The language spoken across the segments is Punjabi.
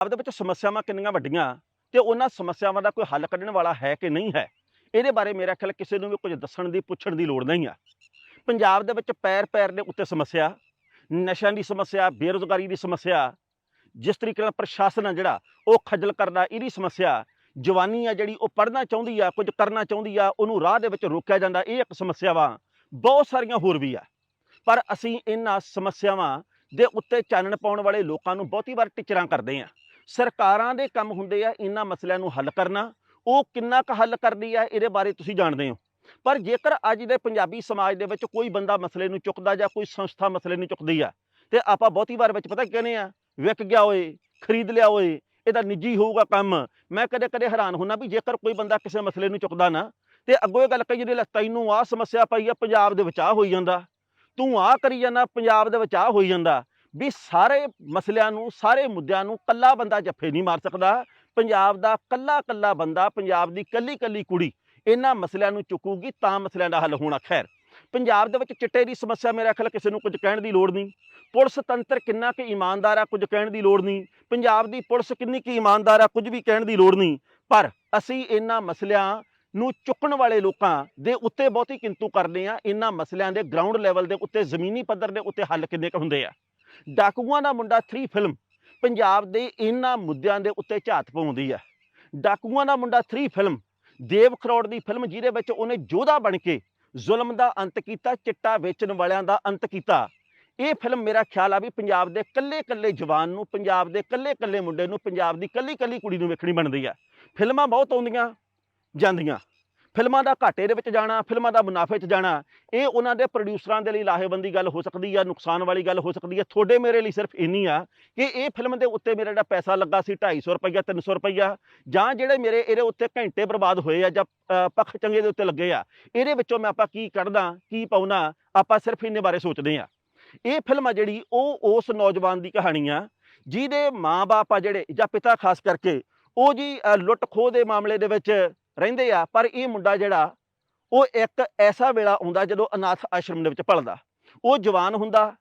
ਪੰਜਾਬ ਦੇ ਵਿੱਚ ਸਮੱਸਿਆਵਾਂ ਕਿੰਨੀਆਂ ਵੱਡੀਆਂ, ਤੇ ਉਹਨਾਂ ਸਮੱਸਿਆਵਾਂ ਦਾ ਕੋਈ ਹੱਲ ਕੱਢਣ ਵਾਲਾ ਹੈ ਕਿ ਨਹੀਂ ਹੈ? ਇਹਦੇ ਬਾਰੇ ਮੇਰਾ ਖਿਆਲ ਕਿਸੇ ਨੂੰ ਵੀ ਕੁਝ ਦੱਸਣ ਦੀ, ਪੁੱਛਣ ਦੀ ਲੋੜ ਨਹੀਂ ਆ। ਪੰਜਾਬ ਦੇ ਵਿੱਚ ਪੈਰ ਪੈਰ ਦੇ ਉੱਤੇ ਸਮੱਸਿਆ, ਨਸ਼ਿਆਂ ਦੀ ਸਮੱਸਿਆ, ਬੇਰੁਜ਼ਗਾਰੀ ਦੀ ਸਮੱਸਿਆ, ਜਿਸ ਤਰੀਕੇ ਨਾਲ ਪ੍ਰਸ਼ਾਸਨ ਆ ਜਿਹੜਾ, ਉਹ ਖੱਜਲ ਕਰਦਾ, ਇਹਦੀ ਸਮੱਸਿਆ, ਜਵਾਨੀ ਆ ਜਿਹੜੀ, ਉਹ ਪੜ੍ਹਨਾ ਚਾਹੁੰਦੀ ਆ, ਕੁਝ ਕਰਨਾ ਚਾਹੁੰਦੀ ਆ, ਉਹਨੂੰ ਰਾਹ ਦੇ ਵਿੱਚ ਰੋਕਿਆ ਜਾਂਦਾ, ਇਹ ਇੱਕ ਸਮੱਸਿਆ ਵਾ ਬਹੁਤ ਸਾਰੀਆਂ ਹੋਰ ਵੀ ਆ। ਪਰ ਅਸੀਂ ਇਹਨਾਂ ਸਮੱਸਿਆਵਾਂ ਦੇ ਉੱਤੇ ਚਾਨਣ ਪਾਉਣ ਵਾਲੇ ਲੋਕਾਂ ਨੂੰ ਬਹੁਤੀ ਵਾਰ ਟਿਚਰਾਂ ਕਰਦੇ ਆ। ਸਰਕਾਰਾਂ ਦੇ ਕੰਮ ਹੁੰਦੇ ਆ ਇਹਨਾਂ ਮਸਲਿਆਂ ਨੂੰ ਹੱਲ ਕਰਨਾ, ਉਹ ਕਿੰਨਾ ਕੁ ਹੱਲ ਕਰਦੀ ਆ, ਇਹਦੇ ਬਾਰੇ ਤੁਸੀਂ ਜਾਣਦੇ ਹੋ। ਪਰ ਜੇਕਰ ਅੱਜ ਦੇ ਪੰਜਾਬੀ ਸਮਾਜ ਦੇ ਵਿੱਚ ਕੋਈ ਬੰਦਾ ਮਸਲੇ ਨੂੰ ਚੁੱਕਦਾ ਜਾਂ ਕੋਈ ਸੰਸਥਾ ਮਸਲੇ ਨੂੰ ਚੁੱਕਦੀ ਆ, ਤੇ ਆਪਾਂ ਬਹੁਤੀ ਵਾਰ ਵਿੱਚ ਪਤਾ ਕਹਿੰਦੇ ਆ, ਵਿਕ ਗਿਆ ਓਏ, ਖਰੀਦ ਲਿਆ ਓਏ, ਇਹਦਾ ਨਿੱਜੀ ਹੋਊਗਾ ਕੰਮ। ਮੈਂ ਕਦੇ ਕਦੇ ਹੈਰਾਨ ਹੁੰਨਾ ਵੀ ਜੇਕਰ ਕੋਈ ਬੰਦਾ ਕਿਸੇ ਮਸਲੇ ਨੂੰ ਚੁੱਕਦਾ ਨਾ, ਤੇ ਅੱਗੋਂ ਇਹ ਗੱਲ ਕਹੀ ਜਿਹੜੀ ਤੈਨੂੰ ਆਹ ਸਮੱਸਿਆ ਪਈ ਆ, ਪੰਜਾਬ ਦੇ ਵਿੱਚ ਆ ਹੋਈ ਜਾਂਦਾ। ਤੂੰ ਆਹ ਕਰੀ ਜਾਂਦਾ, ਪੰਜਾਬ ਦੇ ਵਿੱਚ ਆ ਹੋਈ ਜਾਂਦਾ। ਵੀ ਸਾਰੇ ਮਸਲਿਆਂ ਨੂੰ, ਸਾਰੇ ਮੁੱਦਿਆਂ ਨੂੰ ਕੱਲਾ ਬੰਦਾ ਜੱਫੇ ਨਹੀਂ ਮਾਰ ਸਕਦਾ। ਪੰਜਾਬ ਦਾ ਕੱਲਾ ਕੱਲਾ ਬੰਦਾ, ਪੰਜਾਬ ਦੀ ਕੱਲੀ ਕੱਲੀ ਕੁੜੀ ਇਹਨਾਂ ਮਸਲਿਆਂ ਨੂੰ ਚੁੱਕੂਗੀ ਤਾਂ ਮਸਲਿਆਂ ਦਾ ਹੱਲ ਹੋਣਾ ਖੈਰ। ਪੰਜਾਬ ਦੇ ਵਿੱਚ ਚਿੱਟੇ ਦੀ ਸਮੱਸਿਆ ਮੇਰਾ ਖਿਆਲ ਕਿਸੇ ਨੂੰ ਕੁਝ ਕਹਿਣ ਦੀ ਲੋੜ ਨਹੀਂ। ਪੁਲਿਸ ਤੰਤਰ ਕਿੰਨਾ ਕਿ ਇਮਾਨਦਾਰ ਆ ਕੁਝ ਕਹਿਣ ਦੀ ਲੋੜ ਨਹੀਂ। ਪੰਜਾਬ ਦੀ ਪੁਲਿਸ ਕਿੰਨੀ ਕਿ ਇਮਾਨਦਾਰ ਆ ਕੁਝ ਵੀ ਕਹਿਣ ਦੀ ਲੋੜ ਨਹੀਂ। ਪਰ ਅਸੀਂ ਇਹਨਾਂ ਮਸਲਿਆਂ ਨੂੰ ਚੁੱਕਣ ਵਾਲੇ ਲੋਕਾਂ ਦੇ ਉੱਤੇ ਬਹੁਤੀ ਕਿੰਤੂ ਕਰਦੇ ਆ ਇਹਨਾਂ ਮਸਲਿਆਂ ਦੇ ਗਰਾਊਂਡ ਲੈਵਲ ਦੇ ਉੱਤੇ, ਜ਼ਮੀਨੀ ਪੱਧਰ ਦੇ ਉੱਤੇ ਹੱਲ ਕਿੰਨੇ ਕੁ ਹੁੰਦੇ ਆ? ਡਾਕੂਆਂ ਦਾ ਮੁੰਡਾ 3 ਫਿਲਮ ਪੰਜਾਬ ਦੇ ਇਹਨਾਂ ਮੁੱਦਿਆਂ ਦੇ ਉੱਤੇ ਝਾਤ ਪਾਉਂਦੀ ਹੈ। ਡਾਕੂਆਂ ਦਾ ਮੁੰਡਾ 3 ਫਿਲਮ ਦੇਵ ਖਰੋੜ ਦੀ ਫਿਲਮ ਜਿਹਦੇ ਵਿੱਚ ਉਹਨੇ ਯੋਧਾ ਬਣ ਕੇ ਜ਼ੁਲਮ ਦਾ ਅੰਤ ਕੀਤਾ, ਚਿੱਟਾ ਵੇਚਣ ਵਾਲਿਆਂ ਦਾ ਅੰਤ ਕੀਤਾ। ਇਹ ਫਿਲਮ ਮੇਰਾ ਖਿਆਲ ਆ ਵੀ ਪੰਜਾਬ ਦੇ ਕੱਲੇ-ਕੱਲੇ ਜਵਾਨ ਨੂੰ, ਪੰਜਾਬ ਦੇ ਕੱਲੇ-ਕੱਲੇ ਮੁੰਡੇ ਨੂੰ, ਪੰਜਾਬ ਦੀ ਕੱਲੀ-ਕੱਲੀ ਕੁੜੀ ਨੂੰ ਵੇਖਣੀ ਬਣਦੀ ਆ ਫਿਲਮਾਂ ਬਹੁਤ ਆਉਂਦੀਆਂ, ਜਾਂਦੀਆਂ। ਫਿਲਮਾਂ ਦਾ ਘਾਟੇ ਦੇ ਵਿੱਚ ਜਾਣਾ, ਫਿਲਮਾਂ ਦਾ ਮੁਨਾਫੇ 'ਚ ਜਾਣਾ, ਇਹ ਉਹਨਾਂ ਦੇ ਪ੍ਰੋਡਿਊਸਰਾਂ ਦੇ ਲਈ ਲਾਹੇਵੰਦੀ ਗੱਲ ਹੋ ਸਕਦੀ ਆ, ਨੁਕਸਾਨ ਵਾਲੀ ਗੱਲ ਹੋ ਸਕਦੀ ਆ। ਤੁਹਾਡੇ ਮੇਰੇ ਲਈ ਸਿਰਫ ਇੰਨੀ ਆ ਕਿ ਇਹ ਫਿਲਮ ਦੇ ਉੱਤੇ ਮੇਰਾ ਜਿਹੜਾ ਪੈਸਾ ਲੱਗਾ ਸੀ 250 ਰੁਪਈਆ 300 ਰੁਪਈਆ, ਜਾਂ ਜਿਹੜੇ ਮੇਰੇ ਇਹਦੇ ਉੱਤੇ ਘੰਟੇ ਬਰਬਾਦ ਹੋਏ ਆ ਜਾਂ ਪੱਖ ਚੰਗੇ ਦੇ ਉੱਤੇ ਲੱਗੇ ਆ, ਇਹਦੇ ਵਿੱਚੋਂ ਮੈਂ ਆਪਾਂ ਕੀ ਕੱਢਦਾ, ਕੀ ਪਾਉਣਾ, ਆਪਾਂ ਸਿਰਫ ਇੰਨੇ ਬਾਰੇ ਸੋਚਦੇ ਆ। ਇਹ ਫਿਲਮ ਆ ਜਿਹੜੀ, ਉਹ ਉਸ ਨੌਜਵਾਨ ਦੀ ਕਹਾਣੀ ਆ, ਜਿਹਦੇ ਮਾਂ-ਬਾਪ ਆ ਜਿਹੜੇ, ਜਾਂ ਪਿਤਾ ਖਾਸ ਕਰਕੇ, ਉਹ ਜੀ ਲੁੱਟ ਖੋਹ ਦੇ ਮਾਮਲੇ ਦੇ ਵਿੱਚ ਰਹਿੰਦੇ ਆ, ਪਰ ਇਹ ਮੁੰਡਾ ਜਿਹੜਾ, ਉਹ ਇੱਕ ਐਸਾ ਵੇਲਾ ਆਉਂਦਾ ਜਦੋਂ ਅਨਾਥ ਆਸ਼ਰਮ ਦੇ ਵਿੱਚ ਪਲਦਾ ਉਹ ਜਵਾਨ ਹੁੰਦਾ।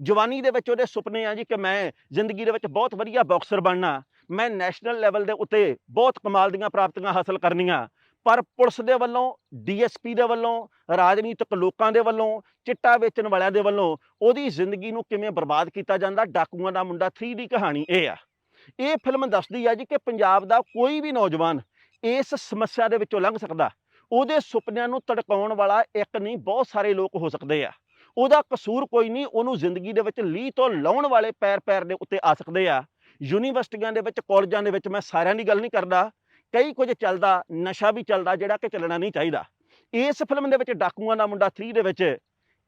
ਜਵਾਨੀ ਦੇ ਵਿੱਚ ਉਹਦੇ ਸੁਪਨੇ ਆ ਜੀ ਕਿ ਮੈਂ ਜ਼ਿੰਦਗੀ ਦੇ ਵਿੱਚ ਬਹੁਤ ਵਧੀਆ ਬਾਕਸਰ ਬਣਨਾ, ਮੈਂ ਨੈਸ਼ਨਲ ਲੈਵਲ ਦੇ ਉੱਤੇ ਬਹੁਤ ਕਮਾਲ ਦੀਆਂ ਪ੍ਰਾਪਤੀਆਂ ਹਾਸਲ ਕਰਨੀਆਂ, ਪਰ ਪੁਲਿਸ ਦੇ ਵੱਲੋਂ ਡੀਐਸਪੀ ਦੇ ਵੱਲੋਂ, ਰਾਜਨੀਤਿਕ ਲੋਕਾਂ ਦੇ ਵੱਲੋਂ, ਚਿੱਟਾ ਵੇਚਣ ਵਾਲਿਆਂ ਦੇ ਵੱਲੋਂ ਉਹਦੀ ਜ਼ਿੰਦਗੀ ਨੂੰ ਕਿਵੇਂ ਬਰਬਾਦ ਕੀਤਾ ਜਾਂਦਾ, ਡਾਕੂਆਂ ਦਾ ਮੁੰਡਾ 3 ਦੀ ਕਹਾਣੀ ਇਹ ਆ। ਇਹ ਫਿਲਮ ਦੱਸਦੀ ਆ ਜੀ ਕਿ ਪੰਜਾਬ ਦਾ ਕੋਈ ਵੀ ਨੌਜਵਾਨ ਇਸ ਸਮੱਸਿਆ ਦੇ ਵਿੱਚੋਂ ਲੰਘ ਸਕਦਾ। ਉਹਦੇ ਸੁਪਨਿਆਂ ਨੂੰ ਤੜਕਾਉਣ ਵਾਲਾ ਇੱਕ ਨਹੀਂ, ਬਹੁਤ ਸਾਰੇ ਲੋਕ ਹੋ ਸਕਦੇ ਆ। ਉਹਦਾ ਕਸੂਰ ਕੋਈ ਨਹੀਂ, ਉਹਨੂੰ ਜ਼ਿੰਦਗੀ ਦੇ ਵਿੱਚ ਲੀਹ ਤੋਂ ਲਾਉਣ ਵਾਲੇ ਪੈਰ ਪੈਰ ਦੇ ਉੱਤੇ ਆ ਸਕਦੇ ਆ। ਯੂਨੀਵਰਸਿਟੀਆਂ ਦੇ ਵਿੱਚ, ਕਾਲਜਾਂ ਦੇ ਵਿੱਚ ਮੈਂ ਸਾਰਿਆਂ ਦੀ ਗੱਲ ਨਹੀਂ ਕਰਦਾ। ਕਈ ਕੁਝ ਚੱਲਦਾ, ਨਸ਼ਾ ਵੀ ਚੱਲਦਾ, ਜਿਹੜਾ ਕਿ ਚੱਲਣਾ ਨਹੀਂ ਚਾਹੀਦਾ। ਇਸ ਫਿਲਮ ਦੇ ਵਿੱਚ ਡਾਕੂਆਂ ਦਾ ਮੁੰਡਾ 3 ਦੇ ਵਿੱਚ,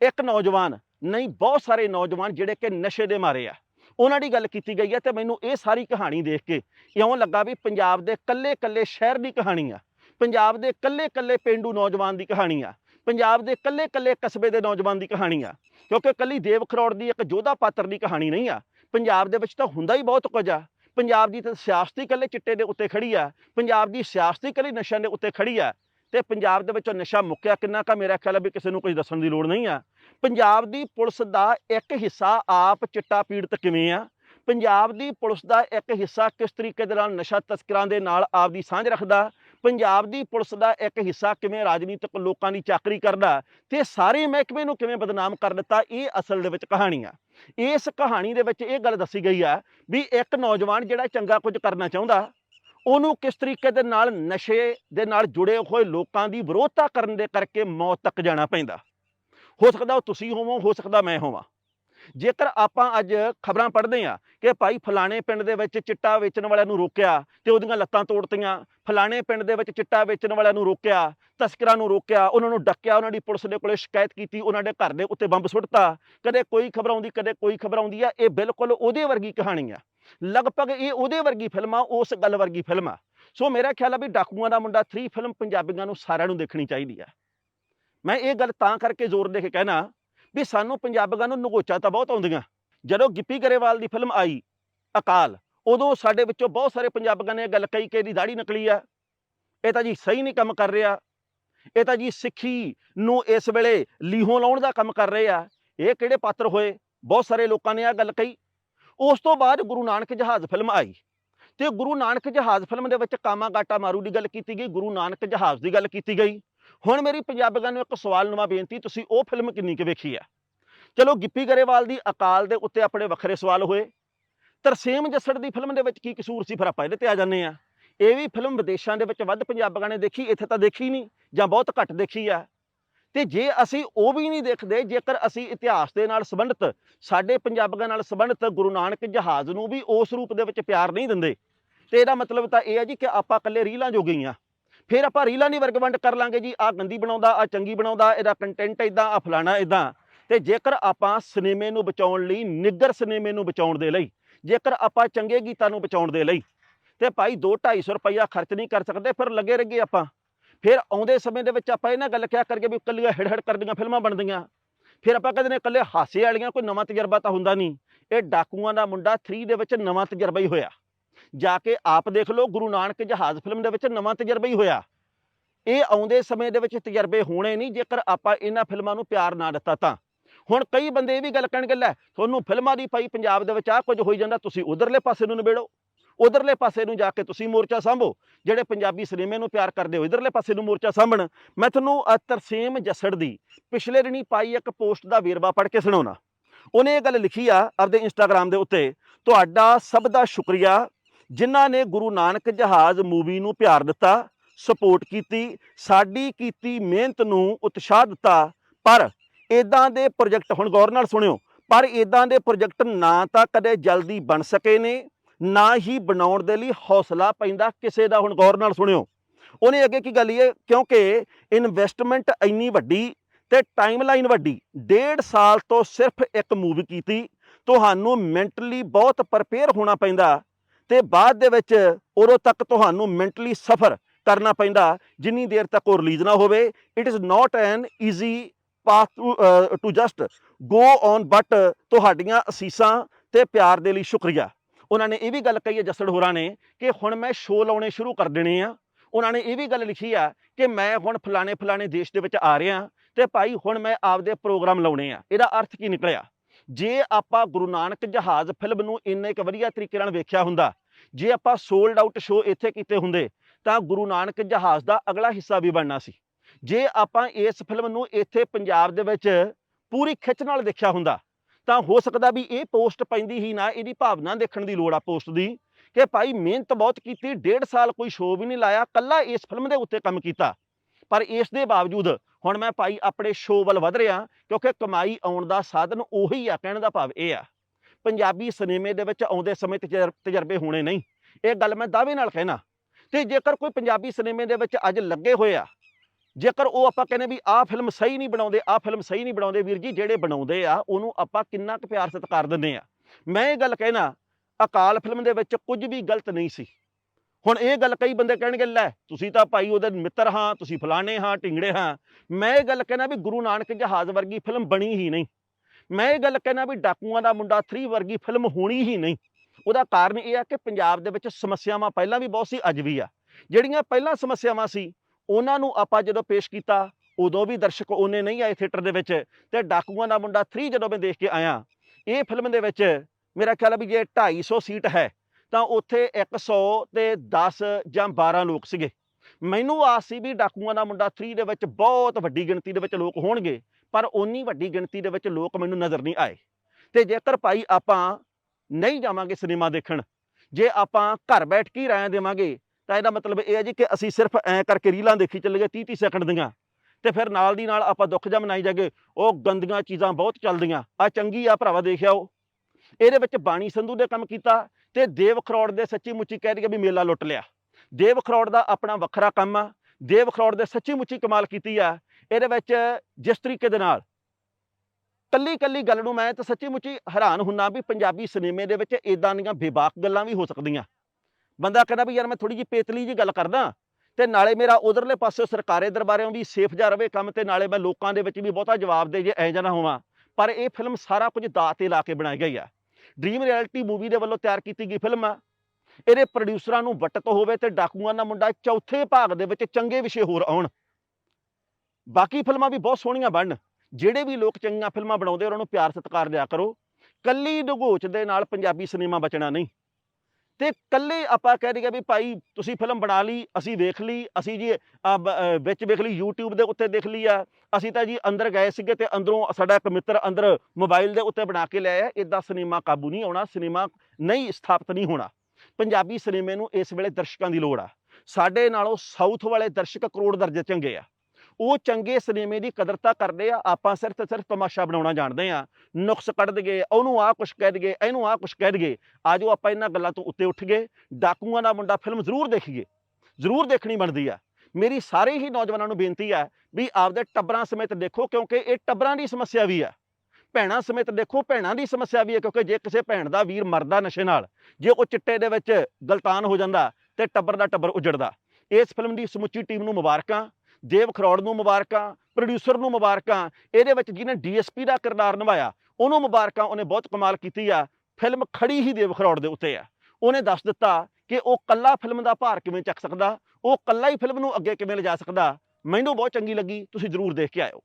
ਇੱਕ ਨੌਜਵਾਨ, ਨਹੀਂ, ਬਹੁਤ ਸਾਰੇ ਨੌਜਵਾਨ ਜਿਹੜੇ ਕਿ ਨਸ਼ੇ ਦੇ ਮਾਰੇ ਆ। ਉਹਨਾਂ ਦੀ ਗੱਲ ਕੀਤੀ ਗਈ ਹੈ ਤੇ ਮੈਨੂੰ ਇਹ ਸਾਰੀ ਕਹਾਣੀ ਦੇਖ ਕੇ ਇਉਂ ਲੱਗਾ ਵੀ ਪੰਜਾਬ ਦੇ ਕੱਲੇ-ਕੱਲੇ ਸ਼ਹਿਰ ਦੀ ਕਹਾਣੀ ਆ। ਪੰਜਾਬ ਦੇ ਕੱਲੇ-ਕੱਲੇ ਪਿੰਡੂ ਨੌਜਵਾਨ ਦੀ ਕਹਾਣੀ ਆ। ਪੰਜਾਬ ਦੇ ਕੱਲੇ-ਕੱਲੇ ਕਸਬੇ ਦੇ ਨੌਜਵਾਨ ਦੀ ਕਹਾਣੀ ਆ। ਕਿਉਂਕਿ ਕੱਲੀ ਦੇਵ ਖਰੋੜ ਦੀ ਇੱਕ ਯੋਧਾ ਪਾਤਰ ਦੀ ਕਹਾਣੀ ਨਹੀਂ ਆ। ਪੰਜਾਬ ਦੇ ਵਿੱਚ ਤਾਂ ਹੁੰਦਾ ਹੀ ਬਹੁਤ ਕੁਝ ਆ। ਪੰਜਾਬ ਦੀ ਤਾਂ ਸਿਆਸਤੀ ਹੀ ਕੱਲੇ ਚਿੱਟੇ ਦੇ ਉੱਤੇ ਖੜੀ ਆ। ਪੰਜਾਬ ਦੀ ਸਿਆਸਤੀ ਹੀ ਨਸ਼ਿਆਂ ਦੇ ਉੱਤੇ ਖੜੀ ਆ। ਤੇ ਪੰਜਾਬ ਦੇ ਵਿੱਚੋਂ ਨਸ਼ਾ ਮੁੱਕਿਆ ਕਿੰਨਾ ਕਾ ਮੇਰਾ ਖਿਆਲ ਆ ਵੀ ਕਿਸੇ ਨੂੰ ਕੁਝ ਦੱਸਣ ਦੀ ਲੋੜ ਨਹੀਂ ਆ। ਪੰਜਾਬ ਦੀ ਪੁਲਿਸ ਦਾ ਇੱਕ ਹਿੱਸਾ ਆਪ ਚਿੱਟਾ ਪੀੜਤ ਕਿਵੇਂ ਆ? ਪੰਜਾਬ ਦੀ ਪੁਲਿਸ ਦਾ ਇੱਕ ਹਿੱਸਾ ਕਿਸ ਤਰੀਕੇ ਦੇ ਨਾਲ ਨਸ਼ਾ ਤਸਕਰਾਂ ਦੇ ਨਾਲ ਆਪਦੀ ਸਾਂਝ ਰੱਖਦਾ? ਪੰਜਾਬ ਦੀ ਪੁਲਿਸ ਦਾ ਇੱਕ ਹਿੱਸਾ ਕਿਵੇਂ ਰਾਜਨੀਤਿਕ ਲੋਕਾਂ ਦੀ ਚਾਕਰੀ ਕਰਦਾ? ਤੇ ਸਾਰੇ ਮਹਿਕਮੇ ਨੂੰ ਕਿਵੇਂ ਬਦਨਾਮ ਕਰ ਦਿੱਤਾ? ਇਹ ਅਸਲ ਦੇ ਵਿੱਚ ਕਹਾਣੀ ਆ। ਇਸ ਕਹਾਣੀ ਦੇ ਵਿੱਚ ਇਹ ਗੱਲ ਦੱਸੀ ਗਈ ਆ ਵੀ ਇੱਕ ਨੌਜਵਾਨ ਜਿਹੜਾ ਚੰਗਾ ਕੁਝ ਕਰਨਾ ਚਾਹੁੰਦਾ ਉਹਨੂੰ ਕਿਸ ਤਰੀਕੇ ਦੇ ਨਾਲ ਨਸ਼ੇ ਦੇ ਨਾਲ ਜੁੜੇ ਹੋਏ ਲੋਕਾਂ ਦੀ ਵਿਰੋਧਤਾ ਕਰਨ ਦੇ ਕਰਕੇ ਮੌਤ ਤੱਕ ਜਾਣਾ ਪੈਂਦਾ। ਹੋ ਸਕਦਾ ਉਹ ਤੁਸੀਂ ਹੋਵੋ, ਹੋ ਸਕਦਾ ਮੈਂ ਹੋਵਾਂ। ਜੇਕਰ ਆਪਾਂ ਅੱਜ ਖਬਰਾਂ ਪੜ੍ਹਦੇ ਆ ਕਿ ਭਾਈ ਫਲਾਣੇ ਪਿੰਡ ਦੇ ਵਿੱਚ ਚਿੱਟਾ ਵੇਚਣ ਵਾਲਿਆਂ ਨੂੰ ਰੋਕਿਆ ਤੇ ਉਹਦੀਆਂ ਲੱਤਾਂ ਤੋੜਤੀਆਂ, ਫਲਾਣੇ ਪਿੰਡ ਦੇ ਵਿੱਚ ਚਿੱਟਾ ਵੇਚਣ ਵਾਲਿਆਂ ਨੂੰ ਰੋਕਿਆ, ਤਸਕਰਾਂ ਨੂੰ ਰੋਕਿਆ, ਉਹਨਾਂ ਨੂੰ ਡੱਕਿਆ, ਉਹਨਾਂ ਦੀ ਪੁਲਿਸ ਦੇ ਕੋਲੇ ਸ਼ਿਕਾਇਤ ਕੀਤੀ, ਉਹਨਾਂ ਦੇ ਘਰ ਦੇ ਉੱਤੇ ਬੰਬ ਸੁੱਟਤਾ, ਕਦੇ ਕੋਈ ਖਬਰ ਆਉਂਦੀ, ਕਦੇ ਕੋਈ ਖਬਰ ਆਉਂਦੀ ਆ, ਇਹ ਬਿਲਕੁਲ ਉਹਦੇ ਵਰਗੀ ਕਹਾਣੀ ਆ। ਲਗਭਗ ਇਹ ਉਹਦੇ ਵਰਗੀ ਫਿਲਮ ਆ, ਉਸ ਗੱਲ ਵਰਗੀ ਫਿਲਮ ਆ। ਸੋ ਮੇਰਾ ਖਿਆਲ ਆ ਵੀ ਡਾਕੂਆਂ ਦਾ ਮੁੰਡਾ 3 ਫਿਲਮ ਪੰਜਾਬੀਆਂ ਨੂੰ ਸਾਰਿਆਂ ਨੂੰ ਦੇਖਣੀ ਚਾਹੀਦੀ ਆ। ਮੈਂ ਇਹ ਗੱਲ ਤਾਂ ਕਰਕੇ ਜ਼ੋਰ ਦੇ ਕੇ ਕਹਿਣਾ ਵੀ ਸਾਨੂੰ ਪੰਜਾਬੀਆਂ ਨੂੰ ਨਗੋਚਾ ਤਾਂ ਬਹੁਤ ਆਉਂਦੀਆਂ। ਜਦੋਂ ਗਿੱਪੀ ਗਰੇਵਾਲ ਦੀ ਫਿਲਮ ਆਈ, ਅਕਾਲ, ਉਦੋਂ ਸਾਡੇ ਵਿੱਚੋਂ ਬਹੁਤ ਸਾਰੇ ਪੰਜਾਬੀਆਂ ਨੇ ਇਹ ਗੱਲ ਕਹੀ ਕਿ ਇਹਦੀ ਦਾੜੀ ਨਕਲੀ ਆ। ਇਹ ਤਾਂ ਜੀ ਸਹੀ ਨਹੀਂ ਕੰਮ ਕਰ ਰਿਹਾ। ਇਹ ਤਾਂ ਜੀ ਸਿੱਖੀ ਨੂੰ ਇਸ ਵੇਲੇ ਲੀਹੋਂ ਲਾਉਣ ਦਾ ਕੰਮ ਕਰ ਰਹੇ ਆ। ਇਹ ਕਿਹੜੇ ਪਾਤਰ ਹੋਏ? ਬਹੁਤ ਸਾਰੇ ਲੋਕਾਂ ਨੇ ਇਹ ਗੱਲ ਕਹੀ। ਉਸ ਤੋਂ ਬਾਅਦ ਗੁਰੂ ਨਾਨਕ ਜਹਾਜ਼ ਫਿਲਮ ਆਈ ਤੇ ਗੁਰੂ ਨਾਨਕ ਜਹਾਜ਼ ਫਿਲਮ ਦੇ ਵਿੱਚ ਕਾਮਾ ਗਾਟਾ ਮਾਰੂ ਦੀ ਗੱਲ ਕੀਤੀ ਗਈ, ਗੁਰੂ ਨਾਨਕ ਜਹਾਜ਼ ਦੀ ਗੱਲ ਕੀਤੀ ਗਈ। ਹੁਣ ਮੇਰੀ ਪੰਜਾਬੀਆਂ ਨੂੰ ਇੱਕ ਸਵਾਲ, ਨਵਾਂ ਬੇਨਤੀ, ਤੁਸੀਂ ਉਹ ਫਿਲਮ ਕਿੰਨੀ ਕੁ ਵੇਖੀ ਹੈ? ਚਲੋ, ਗਿੱਪੀ ਗਰੇਵਾਲ ਦੀ ਅਕਾਲ ਦੇ ਉੱਤੇ ਆਪਣੇ ਵੱਖਰੇ ਸਵਾਲ ਹੋਏ। ਤਰਸੇਮ ਜੱਸੜ ਦੀ ਫਿਲਮ ਦੇ ਵਿੱਚ ਕੀ ਕਸੂਰ ਸੀ? ਫਿਰ ਆਪਾਂ ਇਹਦੇ ਤੇ ਆ ਜਾਂਦੇ ਆ ਇਹ ਵੀ ਫਿਲਮ ਵਿਦੇਸ਼ਾਂ ਦੇ ਵਿੱਚ ਵੱਧ ਪੰਜਾਬੀਆਂ ਨੇ ਦੇਖੀ, ਇੱਥੇ ਤਾਂ ਦੇਖੀ ਨਹੀਂ ਜਾਂ ਬਹੁਤ ਘੱਟ ਦੇਖੀ ਆ। ਤੇ ਜੇ ਅਸੀਂ ਉਹ ਵੀ ਨਹੀਂ ਦੇਖਦੇ, ਜੇਕਰ ਅਸੀਂ ਇਤਿਹਾਸ ਦੇ ਨਾਲ ਸੰਬੰਧਿਤ, ਸਾਡੇ ਪੰਜਾਬੀਆਂ ਨਾਲ ਸੰਬੰਧਿਤ ਗੁਰੂ ਨਾਨਕ ਜਹਾਜ਼ ਨੂੰ ਵੀ ਉਸ ਰੂਪ ਦੇ ਵਿੱਚ ਪਿਆਰ ਨਹੀਂ ਦਿੰਦੇ, ਤੇ ਇਹਦਾ ਮਤਲਬ ਤਾਂ ਇਹ ਹੈ ਜੀ ਕਿ ਆਪਾਂ ਇਕੱਲੇ ਰੀਲਾਂ ਜੋ ਗਈਆਂ ਫਿਰ ਆਪਾਂ ਰੀਲਾਂ ਦੀ ਵਰਗਵੰਡ ਕਰ ਲਾਂਗੇ ਜੀ ਆ ਗੰਦੀ ਬਣਾਉਂਦਾ ਆ ਚੰਗੀ ਬਣਾਉਂਦਾ, ਇਹਦਾ ਕੰਟੈਂਟ ਇਦਾਂ ਆ ਫਲਾਣਾ ਇਦਾਂ ਤੇ ਜੇਕਰ ਆਪਾਂ ਸਿਨੇਮੇ ਨੂੰ ਬਚਾਉਣ ਲਈ ਨਿੱਗਰ ਸਿਨੇਮੇ ਨੂੰ ਬਚਾਉਣ ਦੇ ਲਈ, ਜੇਕਰ ਆਪਾਂ ਚੰਗੇ ਗੀਤਾਂ ਨੂੰ ਬਚਾਉਣ ਦੇ ਲਈ, ਤੇ ਭਾਈ 2 250 ਰੁਪਈਆ ਖਰਚ ਨਹੀਂ ਕਰ ਸਕਦੇ, ਫਿਰ ਲੱਗੇ ਰਹਿਗੇ ਆਪਾਂ। ਫਿਰ ਆਉਂਦੇ ਸਮੇਂ ਦੇ ਵਿੱਚ ਆਪਾਂ ਇਹ ਨਾ ਗੱਲ ਕਿਹਾ ਕਰਕੇ ਵੀ ਇਕੱਲੀਆਂ ਹਿੜਹੜ ਕਰਦੀਆਂ ਫਿਲਮਾਂ ਬਣਦੀਆਂ। ਫਿਰ ਆਪਾਂ ਕਹਿੰਦੇ ਨੇ ਇਕੱਲੇ ਹਾਸੇ ਵਾਲੀਆਂ ਕੋਈ ਨਵਾਂ ਤਜਰਬਾ ਤਾਂ ਹੁੰਦਾ ਨਹੀਂ। ਇਹ ਡਾਕੂਆਂ ਦਾ ਮੁੰਡਾ 3 ਦੇ ਵਿੱਚ ਨਵਾਂ ਤਜਰਬਾ ਹੀ ਹੋਇਆ। ਜਾ ਕੇ ਆਪ ਦੇਖ ਲਓ, ਗੁਰੂ ਨਾਨਕ ਜਹਾਜ਼ ਫਿਲਮ ਦੇ ਵਿੱਚ ਨਵਾਂ ਤਜਰਬਾ ਹੀ ਹੋਇਆ। ਇਹ ਆਉਂਦੇ ਸਮੇਂ ਦੇ ਵਿੱਚ ਤਜਰਬੇ ਹੋਣੇ ਨਹੀਂ, ਜੇਕਰ ਆਪਾਂ ਇਹਨਾਂ ਫਿਲਮਾਂ ਨੂੰ ਪਿਆਰ ਨਾ ਦਿੱਤਾ ਤਾਂ। ਹੁਣ ਕਈ ਬੰਦੇ ਇਹ ਵੀ ਗੱਲ ਕਹਿਣ ਗੱਲ ਹੈ ਤੁਹਾਨੂੰ ਫਿਲਮਾਂ ਦੀ ਭਾਈ ਪੰਜਾਬ ਦੇ ਵਿੱਚ ਆ ਕੁਝ ਹੋਈ ਜਾਂਦਾ, ਤੁਸੀਂ ਉਧਰਲੇ ਪਾਸੇ ਨੂੰ ਨਿਬੇੜੋ। ਉਧਰਲੇ ਪਾਸੇ ਨੂੰ ਜਾ ਕੇ ਤੁਸੀਂ ਮੋਰਚਾ ਸਾਂਭੋ ਜਿਹੜੇ ਪੰਜਾਬੀ ਸਿਨੇਮੇ ਨੂੰ ਪਿਆਰ ਕਰਦੇ ਹੋ ਇਧਰਲੇ ਪਾਸੇ ਨੂੰ ਮੋਰਚਾ ਸਾਂਭਣ। ਮੈਂ ਤੁਹਾਨੂੰ ਅ, ਤਰਸੇਮ ਜੱਸੜ ਦੀ ਪਿਛਲੇ ਦਿਨੀ ਪਾਈ ਇੱਕ ਪੋਸਟ ਦਾ ਵੇਰਵਾ ਪੜ੍ਹ ਕੇ ਸੁਣਾਉਣਾ। ਉਹਨੇ ਇਹ ਗੱਲ ਲਿਖੀ ਆ ਆਪਦੇ ਇੰਸਟਾਗ੍ਰam ਦੇ ਉੱਤੇ ਤੁਹਾਡਾ ਸਭ ਦਾ ਸ਼ੁਕਰੀਆ ਜਿਨ੍ਹਾਂ ਨੇ ਗੁਰੂ ਨਾਨਕ ਜਹਾਜ਼ ਮੂਵੀ ਨੂੰ ਪਿਆਰ ਦਿੱਤਾ ਸਪੋਰਟ ਕੀਤੀ ਸਾਡੀ ਕੀਤੀ ਮਿਹਨਤ ਨੂੰ ਉਤਸ਼ਾਹ ਦਿੱਤਾ ਪਰ ਇਦਾਂ ਦੇ ਪ੍ਰੋਜੈਕਟ ਹੁਣ ਗੌਰ ਨਾਲ ਸੁਣਿਓ ਪਰ ਇਦਾਂ ਦੇ ਪ੍ਰੋਜੈਕਟ ਨਾ ਤਾਂ ਕਦੇ ਜਲਦੀ ਬਣ ਸਕੇ ਨੇ ਨਾ ਹੀ ਬਣਾਉਣ ਦੇ ਲਈ ਹੌਸਲਾ ਪੈਂਦਾ ਕਿਸੇ ਦਾ। ਹੁਣ ਗੌਰ ਨਾਲ ਸੁਣਿਓ। ਉਹਨੇ ਅੱਗੇ ਕੀ ਗੱਲ ਇਹ, ਕਿਉਂਕਿ ਇਨਵੈਸਟਮੈਂਟ ਇੰਨੀ ਵੱਡੀ ਤੇ ਟਾਈਮਲਾਈਨ ਵੱਡੀ, ਡੇਢ ਸਾਲ ਤੋਂ ਸਿਰਫ ਇੱਕ ਮੂਵ ਕੀਤੀ, ਤੁਹਾਨੂੰ ਮੈਂਟਲੀ ਬਹੁਤ ਪ੍ਰਪੇਅਰ ਹੋਣਾ ਪੈਂਦਾ ਤੇ ਬਾਅਦ ਦੇ ਵਿੱਚ ਉਦੋਂ ਤੱਕ ਤੁਹਾਨੂੰ ਮੈਂਟਲੀ ਸਫਰ ਕਰਨਾ ਪੈਂਦਾ, ਜਿੰਨੀ ਦੇਰ ਤੱਕ ਉਹ ਰਿਲੀਜ਼ ਨਾ ਹੋਵੇ। It is not an easy path to just go on but ਤੁਹਾਡੀਆਂ ਅਸੀਸਾਂ ਤੇ ਪਿਆਰ ਦੇ ਲਈ ਸ਼ੁਕਰੀਆ। ਉਹਨਾਂ ਨੇ ਇਹ ਵੀ ਗੱਲ ਕਹੀ ਹੈ ਜਸੜ ਹੋਰਾਂ ਨੇ ਕਿ ਹੁਣ ਮੈਂ ਸ਼ੋਅ ਲਾਉਣੇ ਸ਼ੁਰੂ ਕਰ ਦੇਣੇ ਆ। ਉਹਨਾਂ ਨੇ ਇਹ ਵੀ ਗੱਲ ਲਿਖੀ ਆ ਕਿ ਮੈਂ ਹੁਣ ਫਲਾਣੇ ਫਲਾਣੇ ਦੇਸ਼ ਦੇ ਵਿੱਚ ਆ ਰਿਹਾ ਤੇ ਭਾਈ ਹੁਣ ਮੈਂ ਆਪਦੇ ਪ੍ਰੋਗਰਾਮ ਲਾਉਣੇ ਆ। ਇਹਦਾ ਅਰਥ ਕੀ ਨਿਕਲਿਆ? ਜੇ ਆਪਾਂ ਗੁਰੂ ਨਾਨਕ ਜਹਾਜ਼ ਫਿਲਮ ਨੂੰ ਇੰਨੇ ਇੱਕ ਵਧੀਆ ਤਰੀਕੇ ਨਾਲ ਵੇਖਿਆ ਹੁੰਦਾ, ਜੇ ਆਪਾਂ ਸੋਲਡ ਆਊਟ ਸ਼ੋਅ ਇੱਥੇ ਕੀਤੇ ਹੁੰਦੇ, ਤਾਂ ਗੁਰੂ ਨਾਨਕ ਜਹਾਜ਼ ਦਾ ਅਗਲਾ ਹਿੱਸਾ ਵੀ ਬਣਨਾ ਸੀ। ਜੇ ਆਪਾਂ ਇਸ ਫਿਲਮ ਨੂੰ ਇੱਥੇ ਪੰਜਾਬ ਦੇ ਵਿੱਚ ਪੂਰੀ ਖਿੱਚ ਨਾਲ ਦੇਖਿਆ ਹੁੰਦਾ ਤਾਂ ਹੋ ਸਕਦਾ ਵੀ ਇਹ ਪੋਸਟ ਪੈਂਦੀ ਹੀ ਨਾ, ਇਹਦੀ ਭਾਵਨਾ ਦੇਖਣ ਦੀ ਲੋੜ ਆ ਪੋਸਟ ਦੀ, ਕਿ ਭਾਈ ਮਿਹਨਤ ਬਹੁਤ ਕੀਤੀ, ਡੇਢ ਸਾਲ ਕੋਈ ਸ਼ੋਅ ਵੀ ਨਹੀਂ ਲਾਇਆ, ਕੱਲਾ ਇਸ ਫਿਲਮ ਦੇ ਉੱਤੇ ਕੰਮ ਕੀਤਾ। ਪਰ ਇਸ ਦੇ ਬਾਵਜੂਦ ਹੁਣ ਮੈਂ ਭਾਈ ਆਪਣੇ ਸ਼ੋਅ ਵੱਲ ਵਧ ਰਿਹਾ, ਕਿਉਂਕਿ ਕਮਾਈ ਆਉਣ ਦਾ ਸਾਧਨ ਉਹੀ ਆ, ਕਹਿਣ ਦਾ ਭਾਵ ਇਹ ਆ। ਪੰਜਾਬੀ ਸਿਨੇਮੇ ਦੇ ਵਿੱਚ ਆਉਂਦੇ ਸਮੇਂ ਤਜਰ- ਤਜਰਬੇ ਹੋਣੇ ਨਹੀਂ। ਇਹ ਗੱਲ ਮੈਂ ਦਾਅਵੇ ਨਾਲ ਕਹਿਣਾ। ਤੇ ਜੇਕਰ ਕੋਈ ਪੰਜਾਬੀ ਸਿਨੇਮੇ ਦੇ ਵਿੱਚ ਅੱਜ ਲੱਗੇ ਹੋਏ ਆ ਜੇਕਰ ਉਹ ਆਪਾਂ ਕਹਿੰਦੇ ਵੀ ਆਹ ਫਿਲਮ ਸਹੀ ਨਹੀਂ ਬਣਾਉਂਦੇ, ਆਹ ਫਿਲਮ ਸਹੀ ਨਹੀਂ ਬਣਾਉਂਦੇ, ਵੀਰ ਜੀ, ਜਿਹੜੇ ਬਣਾਉਂਦੇ ਆ, ਉਹਨੂੰ ਆਪਾਂ ਕਿੰਨਾ ਕੁ ਪਿਆਰ ਸਤਿਕਾਰ ਦਿੰਦੇ ਆ। ਮੈਂ ਇਹ ਗੱਲ ਕਹਿਣਾ, ਅਕਾਲ ਫਿਲਮ ਦੇ ਵਿੱਚ ਕੁਝ ਵੀ ਗਲਤ ਨਹੀਂ ਸੀ। ਹੁਣ ਇਹ ਗੱਲ ਕਈ ਬੰਦੇ ਕਹਿਣਗੇ, ਲੈ, ਤੁਸੀਂ ਤਾਂ ਭਾਈ ਉਹਦੇ ਮਿੱਤਰ ਹਾਂ, ਤੁਸੀਂ ਫਲਾਣੇ ਹਾਂ, ਢਿੰਗੜੇ ਹਾਂ। ਮੈਂ ਇਹ ਗੱਲ ਕਹਿਣਾ ਵੀ ਗੁਰੂ ਨਾਨਕ ਜਹਾਜ਼ ਵਰਗੀ ਫਿਲਮ ਬਣੀ ਹੀ ਨਹੀਂ। ਮੈਂ ਇਹ ਗੱਲ ਕਹਿਣਾ ਵੀ ਡਾਕੂਆਂ ਦਾ ਮੁੰਡਾ 3 ਵਰਗੀ ਫਿਲਮ ਹੋਣੀ ਹੀ ਨਹੀਂ। ਉਹਦਾ ਕਾਰਨ ਇਹ ਆ ਕਿ ਪੰਜਾਬ ਦੇ ਵਿੱਚ ਸਮੱਸਿਆਵਾਂ ਪਹਿਲਾਂ ਵੀ ਬਹੁਤ ਸੀ, ਅੱਜ ਵੀ ਆ। ਜਿਹੜੀਆਂ ਪਹਿਲਾਂ ਸਮੱਸਿਆਵਾਂ ਸੀ ਉਹਨਾਂ ਨੂੰ ਆਪਾਂ ਜਦੋਂ ਪੇਸ਼ ਕੀਤਾ, ਉਦੋਂ ਵੀ ਦਰਸ਼ਕ ਉਹਨੇ ਨਹੀਂ ਆਏ ਥੀਏਟਰ ਦੇ ਵਿੱਚ ਤੇ ਡਾਕੂਆਂ ਦਾ ਮੁੰਡਾ 3 ਜਦੋਂ ਮੈਂ ਦੇਖ ਕੇ ਆਇਆ, ਇਹ ਫਿਲਮ ਦੇ ਵਿੱਚ ਮੇਰਾ ਖਿਆਲ ਆ ਵੀ ਜੇ 250 ਸੀਟ ਹੈ, ਤਾਂ ਉੱਥੇ 100 ਤੇ 10 ਜਾਂ 12 ਲੋਕ ਸੀਗੇ। ਮੈਨੂੰ ਆਸ ਸੀ ਵੀ ਡਾਕੂਆਂ ਦਾ ਮੁੰਡਾ 3 ਦੇ ਵਿੱਚ ਬਹੁਤ ਵੱਡੀ ਗਿਣਤੀ ਦੇ ਵਿੱਚ ਲੋਕ ਹੋਣਗੇ, ਪਰ ਓਨੀ ਵੱਡੀ ਗਿਣਤੀ ਦੇ ਵਿੱਚ ਲੋਕ ਮੈਨੂੰ ਨਜ਼ਰ ਨਹੀਂ ਆਏ। ਤੇ ਜੇਕਰ ਭਾਈ ਆਪਾਂ ਨਹੀਂ ਜਾਵਾਂਗੇ ਸਿਨੇਮਾ ਦੇਖਣ, ਜੇ ਆਪਾਂ ਘਰ ਬੈਠ ਕੇ ਹੀ ਰਾਇ ਦੇਵਾਂਗੇ ਤਾਂ ਇਹਦਾ ਮਤਲਬ ਇਹ ਹੈ ਜੀ ਕਿ ਅਸੀਂ ਸਿਰਫ ਐਂ ਕਰਕੇ ਰੀਲਾਂ ਦੇਖੀ ਚੱਲੀਏ 30 30 ਸੈਕਿੰਡ ਦੀਆਂ। ਤੇ ਫਿਰ ਨਾਲ ਦੀ ਨਾਲ ਆਪਾਂ ਦੁੱਖ ਜਾ ਮਨਾਈ ਜਾਗੇ, ਉਹ ਗੰਦੀਆਂ ਚੀਜ਼ਾਂ ਬਹੁਤ ਚੱਲਦੀਆਂ। ਆ ਚੰਗੀ ਆ ਭਰਾਵਾ ਦੇਖਿਆ ਉਹ ਇਹਦੇ ਵਿੱਚ ਬਾਣੀ ਸੰਧੂ ਦੇ ਕੰਮ ਕੀਤਾ ਤੇ ਦੇਵ ਖਰੋੜ ਦੇ ਸੱਚੀ ਮੁੱਚੀ ਕਹਿ ਦਈਏ ਵੀ ਮੇਲਾ ਲੁੱਟ ਲਿਆ। ਦੇਵ ਖਰੋੜ ਦਾ ਆਪਣਾ ਵੱਖਰਾ ਕੰਮ ਆ। ਦੇਵ ਖਰੋੜ ਦੇ ਸੱਚੀ ਮੁੱਚੀ ਕਮਾਲ ਕੀਤੀ ਆ। ਇਹਦੇ ਵਿੱਚ ਜਿਸ ਤਰੀਕੇ ਦੇ ਨਾਲ ਕੱਲੀ ਕੱਲੀ ਗੱਲ ਨੂੰ ਮੈਂ ਤਾਂ ਸੱਚੀ ਮੁੱਚੀ ਹੈਰਾਨ ਹੁੰਨਾ ਵੀ ਪੰਜਾਬੀ ਸਿਨੇਮੇ ਦੇ ਵਿੱਚ ਇਦਾਂ ਦੀਆਂ ਬੇਬਾਕ ਗੱਲਾਂ ਵੀ ਹੋ ਸਕਦੀਆਂ। ਬੰਦਾ ਕਹਿੰਦਾ ਵੀ ਯਾਰ ਮੈਂ ਥੋੜੀ ਜਿਹੀ ਪੇਤਲੀ ਜੀ ਗੱਲ ਕਰਦਾ ਤੇ ਨਾਲੇ ਮੇਰਾ ਉਧਰਲੇ ਪਾਸੇ ਸਰਕਾਰੇ ਦਰਬਾਰਿਆਂ ਵੀ ਸੇਫ ਜਾ ਰਵੇ ਕੰਮ ਤੇ ਨਾਲੇ ਮੈਂ ਲੋਕਾਂ ਦੇ ਵਿੱਚ ਵੀ ਬਹੁਤਾ ਜਵਾਬ ਦੇ ਜੇ ਐ ਜਾਂ ਨਾ ਹੋਵਾਂ, ਪਰ ਇਹ ਫਿਲਮ ਸਾਰਾ ਕੁਝ ਦਾਅ ਤੇ ਲਾ ਕੇ ਬਣਾਈ ਗਈ ਆ। ਡ੍ਰੀਮ ਰਿਐਲਿਟੀ ਮੂਵੀ ਦੇ ਵੱਲੋਂ ਤਿਆਰ ਕੀਤੀ ਗਈ ਫਿਲਮ ਆ। ਇਹਦੇ ਪ੍ਰੋਡਿਊਸਰਾਂ ਨੂੰ ਵੱਟਕ ਹੋਵੇ ਤੇ ਡਾਕੂਆਂ ਦਾ ਮੁੰਡਾ ਚੌਥੇ ਭਾਗ ਦੇ ਵਿੱਚ ਚੰਗੇ ਵਿਸ਼ੇ ਹੋਰ ਆਉਣ। ਬਾਕੀ ਫਿਲਮਾਂ ਵੀ ਬਹੁਤ ਸੋਹਣੀਆਂ ਬਣਨ। ਜਿਹੜੇ ਵੀ ਲੋਕ ਚੰਗੀਆਂ ਫਿਲਮਾਂ ਬਣਾਉਂਦੇ ਉਹਨਾਂ ਨੂੰ ਪਿਆਰ ਸਤਿਕਾਰ ਦਿਆ ਕਰੋ। ਕੱਲੀ ਡਗੋਚ ਦੇ ਨਾਲ ਪੰਜਾਬੀ ਸਿਨੇਮਾ ਬਚਣਾ ਨਹੀਂ। ਤੇ ਕੱਲੇ ਆਪਾਂ ਕਹਿ ਦਈਏ ਵੀ ਭਾਈ ਤੁਸੀਂ ਫਿਲਮ ਬਣਾ ਲਈ, ਅਸੀਂ ਵੇਖ ਲਈ, ਅਸੀਂ ਜੀ ਵਿੱਚ ਵੇਖ ਲਈ, YouTube ਦੇ ਉੱਤੇ ਦੇਖ ਲਈ ਆ, ਅਸੀਂ ਤਾਂ ਜੀ ਅੰਦਰ ਗਏ ਸੀਗੇ ਤੇ ਅੰਦਰੋਂ ਸਾਡਾ ਇੱਕ ਮਿੱਤਰ ਅੰਦਰ ਮੋਬਾਈਲ ਦੇ ਉੱਤੇ ਬਣਾ ਕੇ ਲਿਆਇਆ ਇਦਾਂ ਸਿਨੇਮਾ ਕਾਬੂ ਨਹੀਂ ਆਉਣਾ ਸਿਨੇਮਾ ਨਹੀਂ ਸਥਾਪਿਤ ਨਹੀਂ ਹੋਣਾ। ਪੰਜਾਬੀ ਸਿਨੇਮੇ ਨੂੰ ਇਸ ਵੇਲੇ ਦਰਸ਼ਕਾਂ ਦੀ ਲੋੜ ਆ। ਸਾਡੇ ਨਾਲੋਂ ਸਾਊਥ ਵਾਲੇ ਦਰਸ਼ਕ ਕਰੋੜ ਦਰਜੇ ਚੰਗੇ ਆ। ਉਹ ਚੰਗੇ ਸਿਨੇਮੇ ਦੀ ਕਦਰਤਾ ਕਰਦੇ ਆ, ਆਪਾਂ ਸਿਰਫ ਤੇ ਸਿਰਫ ਤਮਾਸ਼ਾ ਬਣਾਉਣਾ ਜਾਣਦੇ ਆ। ਨੁਕਸ ਕੱਢ ਦਈਏ, ਉਹਨੂੰ ਆ ਕੁਛ ਕਹਿ ਦਈਏ, ਇਹਨੂੰ ਆ ਕੁਛ ਕਹਿ ਦਈਏ ਆਜੋ ਆਪਾਂ ਇਹਨਾਂ ਗੱਲਾਂ ਤੋਂ ਉੱਤੇ ਉੱਠ ਗਏ, ਡਾਕੂਆਂ ਦਾ ਮੁੰਡਾ ਫਿਲਮ ਜ਼ਰੂਰ ਦੇਖੀਏ, ਜ਼ਰੂਰ ਦੇਖਣੀ ਬਣਦੀ ਆ। ਮੇਰੀ ਸਾਰੇ ਹੀ ਨੌਜਵਾਨਾਂ ਨੂੰ ਬੇਨਤੀ ਆ ਵੀ ਆਪਦੇ ਟੱਬਰਾਂ ਸਮੇਤ ਦੇਖੋ, ਕਿਉਂਕਿ ਇਹ ਟੱਬਰਾਂ ਦੀ ਸਮੱਸਿਆ ਵੀ ਆ। ਭੈਣਾਂ ਸਮੇਤ ਦੇਖੋ, ਭੈਣਾਂ ਦੀ ਸਮੱਸਿਆ ਵੀ ਹੈ ਕਿਉਂਕਿ ਜੇ ਕਿਸੇ ਭੈਣ ਦਾ ਵੀਰ ਮਰਦਾ ਨਸ਼ੇ ਨਾਲ, ਜੇ ਉਹ ਚਿੱਟੇ ਦੇ ਵਿੱਚ ਗਲਤਾਨ ਹੋ ਜਾਂਦਾ ਤੇ ਟੱਬਰ ਦਾ ਟੱਬਰ ਉਜੜਦਾ। ਇਸ ਫਿਲਮ ਦੀ ਸਮੁੱਚੀ ਟੀਮ ਨੂੰ ਮੁਬਾਰਕਾਂ ਦੇਵ ਖਰੋੜ ਨੂੰ ਮੁਬਾਰਕਾਂ ਪ੍ਰੋਡਿਊਸਰ ਨੂੰ ਮੁਬਾਰਕਾਂ, ਇਹਦੇ ਵਿੱਚ ਜਿਹਨੇ ਡੀਐਸਪੀ ਦਾ ਕਿਰਦਾਰ ਨਿਭਾਇਆ, ਉਹਨੂੰ ਮੁਬਾਰਕਾਂ, ਉਹਨੇ ਬਹੁਤ ਕਮਾਲ ਕੀਤੀ ਆ। ਫਿਲਮ ਖੜੀ ਹੀ ਦੇਵ ਖਰੋੜ ਦੇ ਉੱਤੇ ਆ। ਉਹਨੇ ਦੱਸ ਦਿੱਤਾ ਕਿ ਉਹ ਕੱਲਾ ਫਿਲਮ ਦਾ ਭਾਰ ਕਿਵੇਂ ਚੱਕ ਸਕਦਾ, ਉਹ ਕੱਲਾ ਹੀ ਫਿਲਮ ਨੂੰ ਅੱਗੇ ਕਿਵੇਂ ਲਿਜਾ ਸਕਦਾ। ਮੈਨੂੰ ਬਹੁਤ ਚੰਗੀ ਲੱਗੀ, ਤੁਸੀਂ ਜ਼ਰੂਰ ਦੇਖ ਕੇ ਆਇਓ।